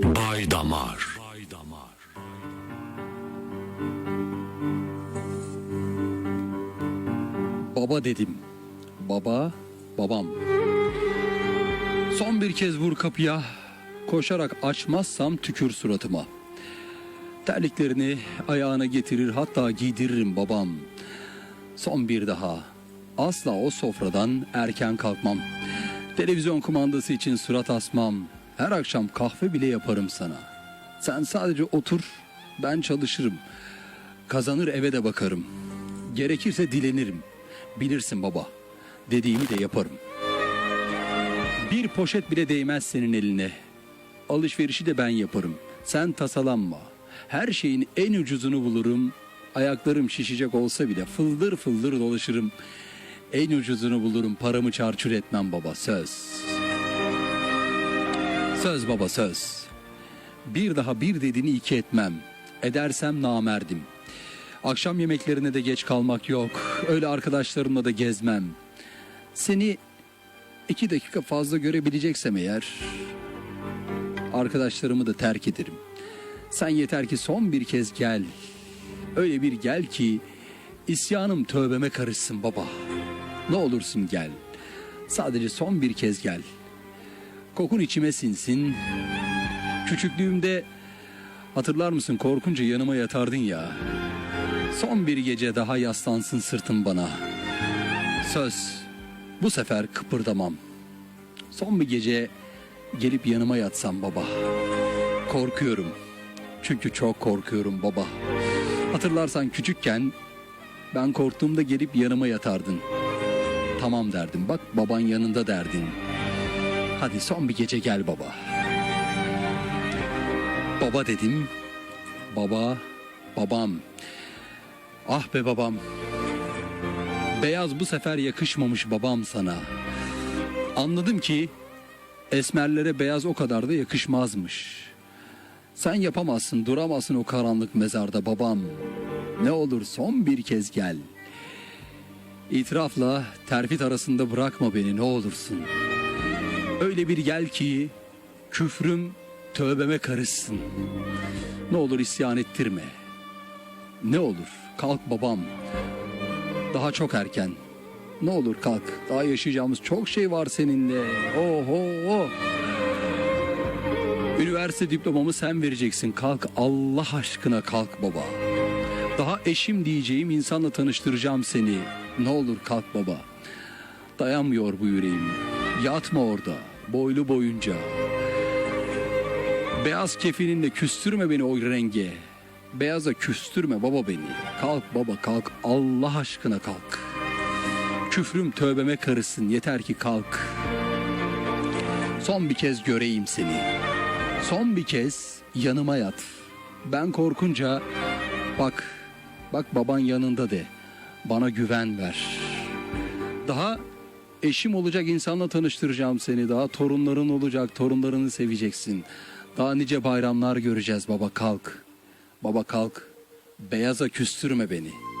Bay Damar. Baba dedim. Baba, babam. Son bir kez vur kapıya. Koşarak açmazsam tükür suratıma. Terliklerini ayağına getirir hatta giydiririm babam. Son bir daha. Asla o sofradan erken kalkmam. Televizyon kumandası için surat asmam. Her akşam kahve bile yaparım sana. Sen sadece otur, ben çalışırım. Kazanır eve de bakarım. Gerekirse dilenirim. Bilirsin baba. Dediğimi de yaparım. Bir poşet bile değmez senin eline. Alışverişi de ben yaparım. Sen tasalanma. Her şeyin en ucuzunu bulurum. Ayaklarım şişecek olsa bile fıldır fıldır dolaşırım. En ucuzunu bulurum. Paramı çarçur etmem baba. Söz. Söz baba söz. Bir daha bir dediğini iki etmem. Edersem namerdim. Akşam yemeklerine de geç kalmak yok. Öyle arkadaşlarımla da gezmem. Seni iki dakika fazla görebileceksem eğer... Arkadaşlarımı da terk ederim. Sen yeter ki son bir kez gel. Öyle bir gel ki isyanım tövbeme karışsın baba. Ne olursun gel. Sadece son bir kez gel. Kokun içime sinsin. Küçüklüğümde hatırlar mısın korkunca yanıma yatardın ya. Son bir gece daha yaslansın sırtın bana. Söz bu sefer kıpırdamam. Son bir gece gelip yanıma yatsam baba. Korkuyorum. Çünkü çok korkuyorum baba. Hatırlarsan küçükken ben korktuğumda gelip yanıma yatardın. Tamam derdim bak baban yanında derdin. Hadi son bir gece gel baba. Baba dedim. Baba, babam. Ah be babam. Beyaz bu sefer yakışmamış babam sana. Anladım ki esmerlere beyaz o kadar da yakışmazmış. Sen yapamazsın, duramazsın o karanlık mezarda babam. Ne olur son bir kez gel. İtirafla terfit arasında bırakma beni ne olursun. Öyle bir gel ki küfrüm tövbeme karışsın. Ne olur isyan ettirme. Ne olur kalk babam. Daha çok erken. Ne olur kalk. Daha yaşayacağımız çok şey var seninle. Oho. Oh. Üniversite diplomamı sen vereceksin. Kalk Allah aşkına kalk baba. Daha eşim diyeceğim insanla tanıştıracağım seni. Ne olur kalk baba. Dayanmıyor bu yüreğim. Yatma orada. Boylu boyunca. Beyaz kefininle küstürme beni o renge. Beyaza küstürme baba beni. Kalk baba kalk. Allah aşkına kalk. Küfrüm tövbeme karışsın. Yeter ki kalk. Son bir kez göreyim seni. Son bir kez yanıma yat. Ben korkunca bak bak baban yanında de. Bana güven ver. Daha eşim olacak insanla tanıştıracağım seni. Daha torunların olacak. Torunlarını seveceksin. Daha nice bayramlar göreceğiz baba kalk. Baba kalk. Beyaza küstürme beni.